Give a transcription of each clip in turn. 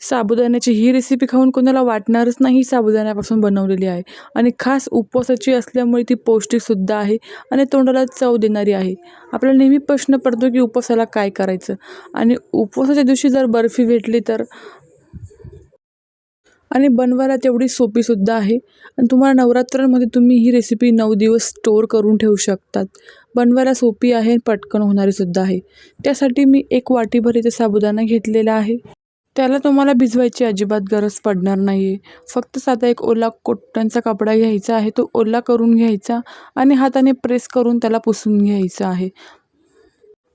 साबुदाण्याची ही रेसिपी खाऊन कोणाला वाटणारच नाही ही साबुदाण्यापासून बनवलेली आहे. आणि खास उपवासाची असल्यामुळे ती पौष्टिकसुद्धा आहे आणि तोंडाला चव देणारी आहे. आपल्याला नेहमी प्रश्न पडतो की उपवासाला काय करायचं? आणि उपवासाच्या दिवशी जर बर्फी भेटली तर? आणि बनवायला तेवढी सोपीसुद्धा आहे. आणि तुम्हाला नवरात्रांमध्ये तुम्ही ही रेसिपी नऊ दिवस स्टोअर करून ठेवू शकतात. बनवायला सोपी आहे आणि पटकन होणारीसुद्धा आहे. त्यासाठी मी एक वाटीभर इथे साबुदाणा घेतलेला आहे. त्याला तुम्हाला भिजवायची अजिबात गरज पडणार नाही आहे फक्त साधा एक ओला कॉटनचा कपडा घ्यायचा आहे तो ओला करून घ्यायचा आणि हाताने प्रेस करून त्याला पुसून घ्यायचं आहे.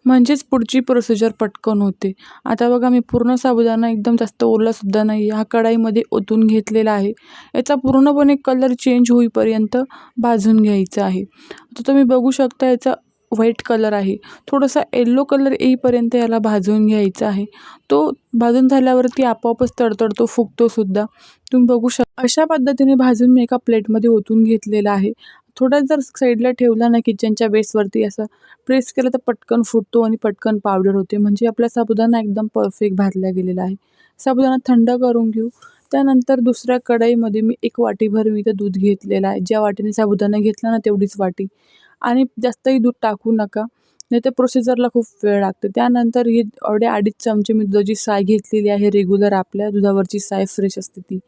म्हणजेच पुढची प्रोसिजर पटकन होते. आता बघा मी पूर्ण साबुदाणा एकदम जास्त ओलासुद्धा नाही आहे हा कढाईमध्ये ओतून घेतलेला आहे. याचा पूर्णपणे कलर चेंज होईपर्यंत भाजून घ्यायचा आहे. आता तुम्ही बघू शकता याचा व्हाईट कलर आहे. थोडासा येल्लो कलर येईपर्यंत याला भाजून घ्यायचा आहे. तो भाजून झाल्यावरती आपोआपच तडतडतो फुगतोसुद्धा तुम्ही बघू शक अशा पद्धतीने भाजून मी एका प्लेटमध्ये ओतून घेतलेला आहे. थोडा जर साईडला ठेवला ना किचनच्या बेसवरती असं प्रेस केलं तर पटकन फुटतो आणि पटकन पावडर होते. म्हणजे आपला साबुदाणा एकदम परफेक्ट भाजला गेलेला आहे. साबुदाणा थंड करून घेऊ. त्यानंतर दुसऱ्या कढईमध्ये मी एक वाटीभर मी इथं दूध घेतलेलं आहे. ज्या वाटीने साबुदाणा घेतला ना तेवढीच वाटी. आणि जास्तही दूध टाकू नका. नाही तर प्रोसिजरला खूप वेळ लागते. त्यानंतर ही अडे अडीच चमचे मी दुधाची साय घेतलेली आहे रेग्युलर आपल्या दुधावरची साय फ्रेश असते ती.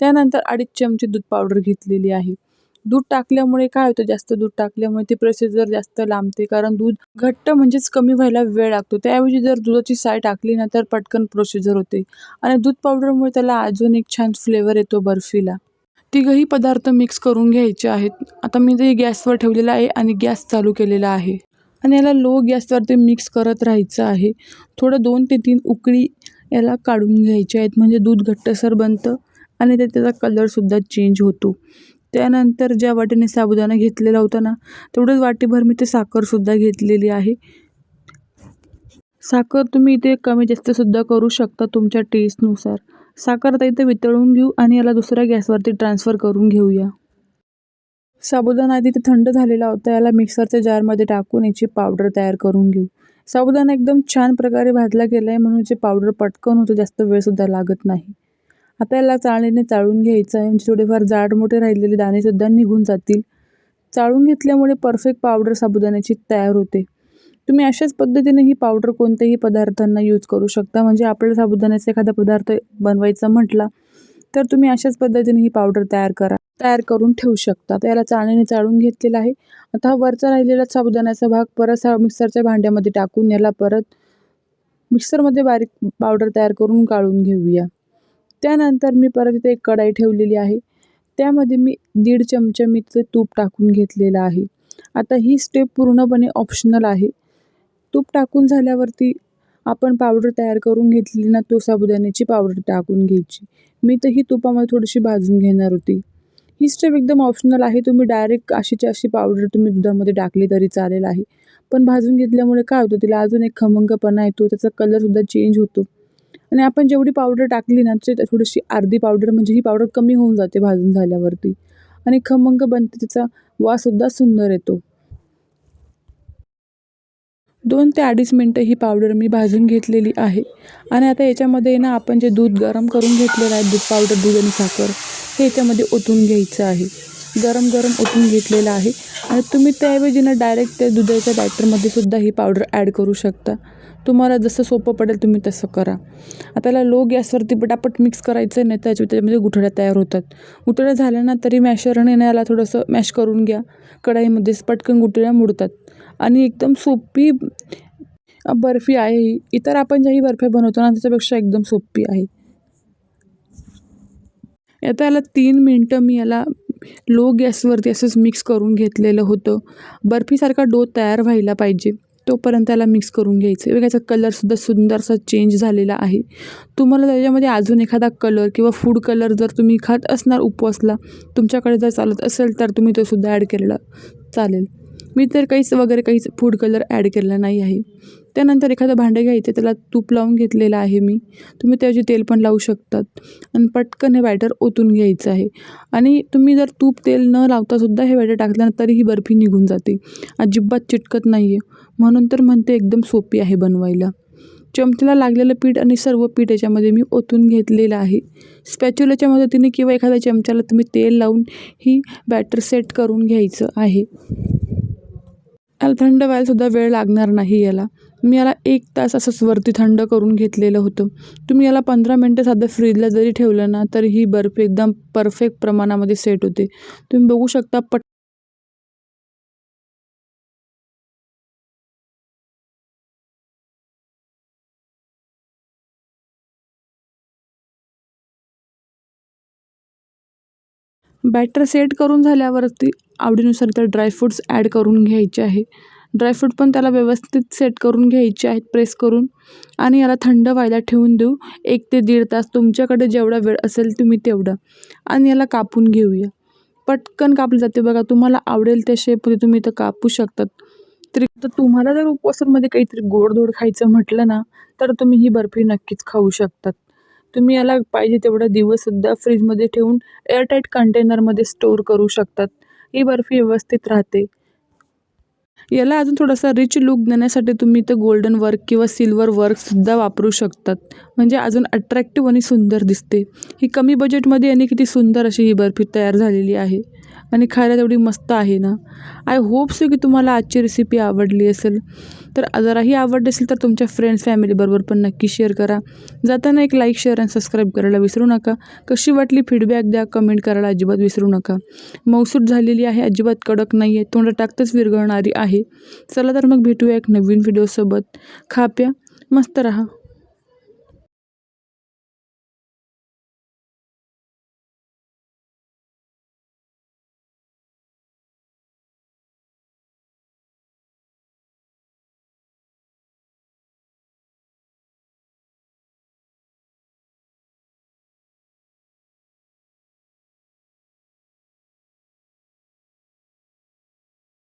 त्यानंतर अडीच चमचे दूध पावडर घेतलेली आहे. दूध टाकल्यामुळे काय होतं? जास्त दूध टाकल्यामुळे ती प्रोसिजर जास्त लांबते कारण दूध घट्ट म्हणजेच कमी व्हायला वेळ लागतो. त्याऐवजी जर दुधाची साय टाकली ना तर पटकन प्रोसिजर होते. आणि दूध पावडरमुळे त्याला अजून एक छान फ्लेवर येतो बर्फीला. तिघही पदार्थ मिक्स करून घ्यायचे आहेत. आता मी ते गॅसवर ठेवलेलं आहे आणि गॅस चालू केलेला आहे. आणि याला लो गॅसवर ते मिक्स करत राहायचं आहे. थोडं दोन ते तीन उकळी याला काढून घ्यायचे आहेत. म्हणजे दूध घट्टसर बनतं आणि ते त्याचा कलरसुद्धा चेंज होतो. त्यानंतर ज्या वाटीने साबुदाणा घेतलेला होता ना तेवढंच वाटीभर मी ते साखरसुद्धा घेतलेली आहे. साखर तुम्ही इथे कमी जास्तसुद्धा करू शकता तुमच्या टेस्टनुसार साखर आता इथे वितळून घेऊ आणि याला दुसऱ्या गॅसवरती ट्रान्सफर करून घेऊया. साबुदाणा आधी ते थंड झालेला होता याला मिक्सरच्या जारमध्ये टाकून याची पावडर तयार करून घेऊ. साबुदाणा एकदम छान प्रकारे भाजला गेला आहे म्हणून याची पावडर पटकन होतं जास्त वेळसुद्धा लागत नाही. आता याला चाळणीने चाळून घ्यायचं आहे म्हणजे थोडेफार जाड मोठे राहिलेले दाणेसुद्धा निघून जातील. चाळून घेतल्यामुळे परफेक्ट पावडर साबुदाण्याची तयार होते. तुम्ही अशाच पद्धतीने ही पावडर कोणत्याही पदार्थांना यूज करू शकता. म्हणजे आपल्याला साबुदाण्याचा एखादा पदार्थ बनवायचा म्हटला तर तुम्ही अशाच पद्धतीने ही पावडर तयार करा तयार करून ठेवू शकता. तर याला चाळणीने चाळून घेतलेला आहे. आता हा वरचा राहिलेला साबुदाण्याचा भाग परत सा मिक्सरच्या भांड्यामध्ये टाकून याला परत मिक्सरमध्ये बारीक पावडर तयार करून काढून घेऊया. त्यानंतर मी परत इथे एक कढाई ठेवलेली आहे. त्यामध्ये मी दीड चमचा मी ते तूप टाकून घेतलेलं आहे. आता ही स्टेप पूर्णपणे ऑप्शनल आहे. तूप टाकून झाल्यावरती आपण पावडर तयार करून घेतलेली ना तो साबुदाण्याची पावडर टाकून घ्यायची. मी तर ही तुपामध्ये थोडीशी भाजून घेणार होती. ही स्टेप एकदम ऑप्शनल आहे. तुम्ही डायरेक्ट अशीची अशी पावडर तुम्ही दुधामध्ये टाकली तरी चालेल आहे. पण भाजून घेतल्यामुळे काय होतं तिला अजून एक खमंगपणा येतो त्याचा कलरसुद्धा चेंज होतो. आणि आपण जेवढी पावडर टाकली ना ते थोडीशी अर्धी पावडर म्हणजे ही पावडर कमी होऊन जाते भाजून झाल्यावरती. आणि खमंग बनते त्याचा वाससुद्धा सुंदर येतो. दोन ते अडीच मिनटं ही पावडर मी भाजून घेतलेली आहे. आणि आता याच्यामध्ये ना आपण जे दूध गरम करून घेतलेलं आहे दूध पावडर दूध आणि साखर हे याच्यामध्ये ओतून घ्यायचं आहे. गरम गरम उठून घेतलेलं आहे. आणि तुम्ही त्याऐवजी ना डायरेक्ट त्या दुधाच्या बॅटरमध्ये सुद्धा ही पावडर ॲड करू शकता. तुम्हाला जसं सोपं पडेल तुम्ही तसं करा. आता त्याला लो गॅसवरती पटापट मिक्स करायचं नाही त्याच्या त्याच्यामध्ये गुठळ्या तयार होतात. गुठळ्या झाल्या ना तरी मॅशरने ना याला थोडंसं मॅश करून घ्या. कढाईमध्येच पटकन गुठळ्या मुडतात. आणि एकदम सोपी बर्फी आहे ही. इतर आपण ज्याही बर्फ्या बनवतो ना त्याच्यापेक्षा एकदम सोपी आहे. आता याला तीन मिनटं मी याला लो गॅसवरती असंच मिक्स करून घेतलेलं होतं. बर्फीसारखा डो तयार व्हायला पाहिजे तोपर्यंत त्याला मिक्स करून घ्यायचं. बघा त्याचा कलरसुद्धा सुंदरसा चेंज झालेला आहे. तुम्हाला त्याच्यामध्ये अजून एखादा कलर किंवा फूड कलर जर तुम्ही खात असणार उपवासला तुमच्याकडे जर चालत असेल तर तुम्ही तो सुद्धा ॲड केलेला चालेल. मी तर काहीच वगैरे काहीच फूड कलर ॲड केलेला नाही आहे. त्यानंतर एखादं भांडं घ्यायचं त्याला तूप लावून घेतलेलं आहे मी. तुम्ही त्याऐवजी तेल पण लावू शकतात. आणि पटकन हे बॅटर ओतून घ्यायचं आहे. आणि तुम्ही जर तूप तेल न लावतासुद्धा हे बॅटर टाकल्यानंतर तरी ही बर्फी निघून जाते. अजिबात चिटकत नाही आहे म्हणून तर म्हणते एकदम सोपी आहे बनवायला. चमच्याला लागलेलं पीठ आणि सर्व पीठ याच्यामध्ये मी ओतून घेतलेलं आहे. स्पॅच्युलाच्या मदतीने किंवा एखाद्या चमच्याला तुम्ही तेल लावून ही बॅटर सेट करून घ्यायचं आहे. याला थंड व्हायलासुद्धा वेळ लागणार नाही याला. मी याला एक तास असंच वरती थंड करून घेतलेलं होतं. तुम्ही याला पंधरा मिनटं साधं फ्रीजला जरी ठेवलं ना तरी ही बर्फ एकदम परफेक्ट प्रमाणामध्ये सेट होते. तुम्ही बघू शकता पट बॅटर सेट करून झाल्यावरती आवडीनुसार तर ड्रायफ्रूट्स ॲड करून घ्यायचे आहे. ड्रायफ्रूट पण त्याला व्यवस्थित सेट करून घ्यायचे आहेत प्रेस करून. आणि याला थंड व्हायला ठेवून देऊ. एक ते दीड तास तुमच्याकडे जेवढा वेळ असेल तुम्ही तेवढा. आणि याला कापून घेऊया. पटकन कापली जाते बघा तुम्हाला आवडेल त्या शेपमध्ये तुम्ही इथं कापू शकतात. तरी तर तुम्हाला जर उपवासामध्ये काहीतरी गोडधोड खायचं म्हटलं ना तर तुम्ही ही बर्फी नक्कीच खाऊ शकतात. तुम्ही याला पाहिजे तेवढा दिवससुद्धा फ्रीजमध्ये ठेवून एअरटाईट कंटेनरमध्ये स्टोअर करू शकतात. ही बर्फी व्यवस्थित राहते. याला अजून थोडासा रिच लुक देण्यासाठी तुम्ही इथं गोल्डन वर्क किंवा सिल्वर वर्कसुद्धा वापरू शकतात. म्हणजे अजून अट्रॅक्टिव्ह आणि सुंदर दिसते. ही कमी बजेटमध्ये आणि किती सुंदर अशी ही बर्फी तयार झालेली आहे. आणि खायला तेवढी मस्त आहे ना. आय होप सो की तुम्हाला आजची रेसिपी आवडली असेल. तर जराही आवडली असेल तर तुमच्या फ्रेंड्स फॅमिलीबरोबर पण नक्की शेअर करा. जाताना एक लाईक शेअर आणि सबस्क्राईब करायला विसरू नका. कशी वाटली फीडबॅक द्या कमेंट करायला अजिबात विसरू नका. मौसूट झालेली आहे अजिबात कडक नाही आहे तोंड टाकतच विरघळणारी आहे. चला तर मग भेटूया एक नवीन व्हिडिओसोबत खा प्या मस्त राहा.